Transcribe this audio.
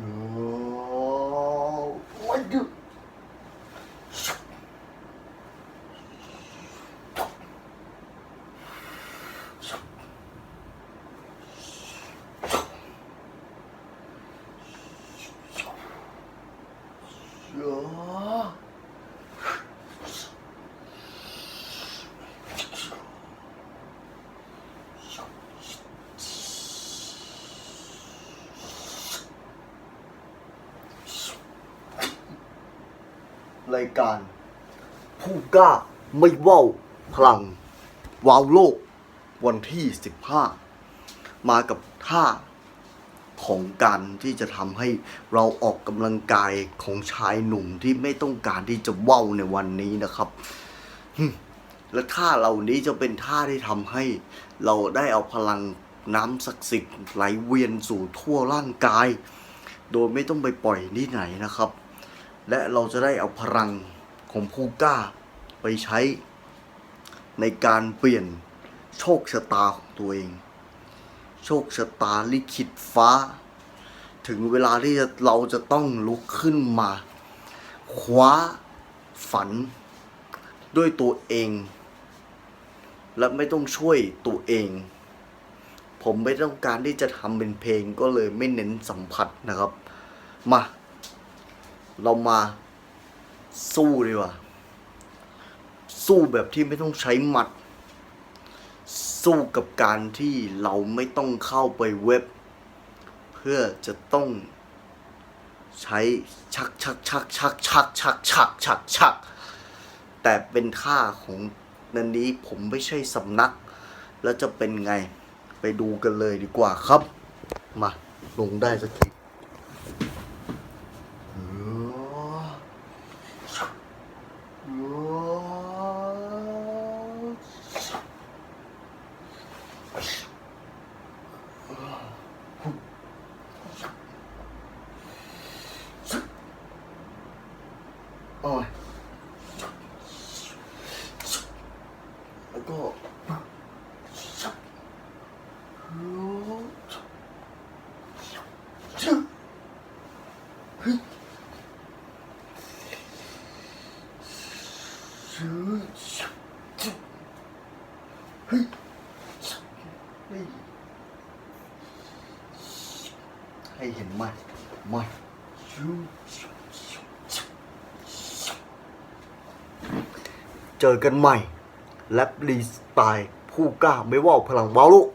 No. รายการ ผู้กล้าไม่เว้าพลังว้าวโลก วันที่ 15 มากับท่าของการที่จะทำให้เราออกกำลังกายของชายหนุ่มที่ไม่ต้องการที่จะเว้าในวันนี้นะครับและท่าเหล่านี้จะเป็นท่าที่ทำให้เราได้เอาพลังน้ำศักดิ์สิทธิ์ไหลเวียนสู่ทั่วร่างกาย โดยไม่ต้องไปปล่อยที่ไหนนะครับ และเราจะได้เอาพลังของผู้กล้าไปใช้ ในการเปลี่ยนโชคชะตาของตัวเอง โชคชะตาลิขิตฟ้า ถึงเวลาที่จะเราจะต้องลุกขึ้นมา คว้าฝันด้วยตัวเอง และไม่ต้องช่วยตัวเอง ผมไม่ต้องการที่จะทำเป็นเพลงก็เลยไม่เน้นสัมผัสนะครับ มา เรามาสู้ดีกว่า สู้แบบที่ไม่ต้องใช้หมัด สู้กับการที่เราไม่ต้องเข้าไปเว็บ เพื่อจะต้องใช้ชักชักชักชักชักชักชักชักชักแต่เป็นท่าของนันนี้ผมไม่ใช่สำนัก แล้วจะเป็นไงไปดูกันเลยดีกว่าครับ มาลงได้สักที おい。はい。 ให้เห็นไหมไหมเจอกันใหม่ แลบรีสไตล์ผู้กล้าไม่ว่าพลังว้าลูก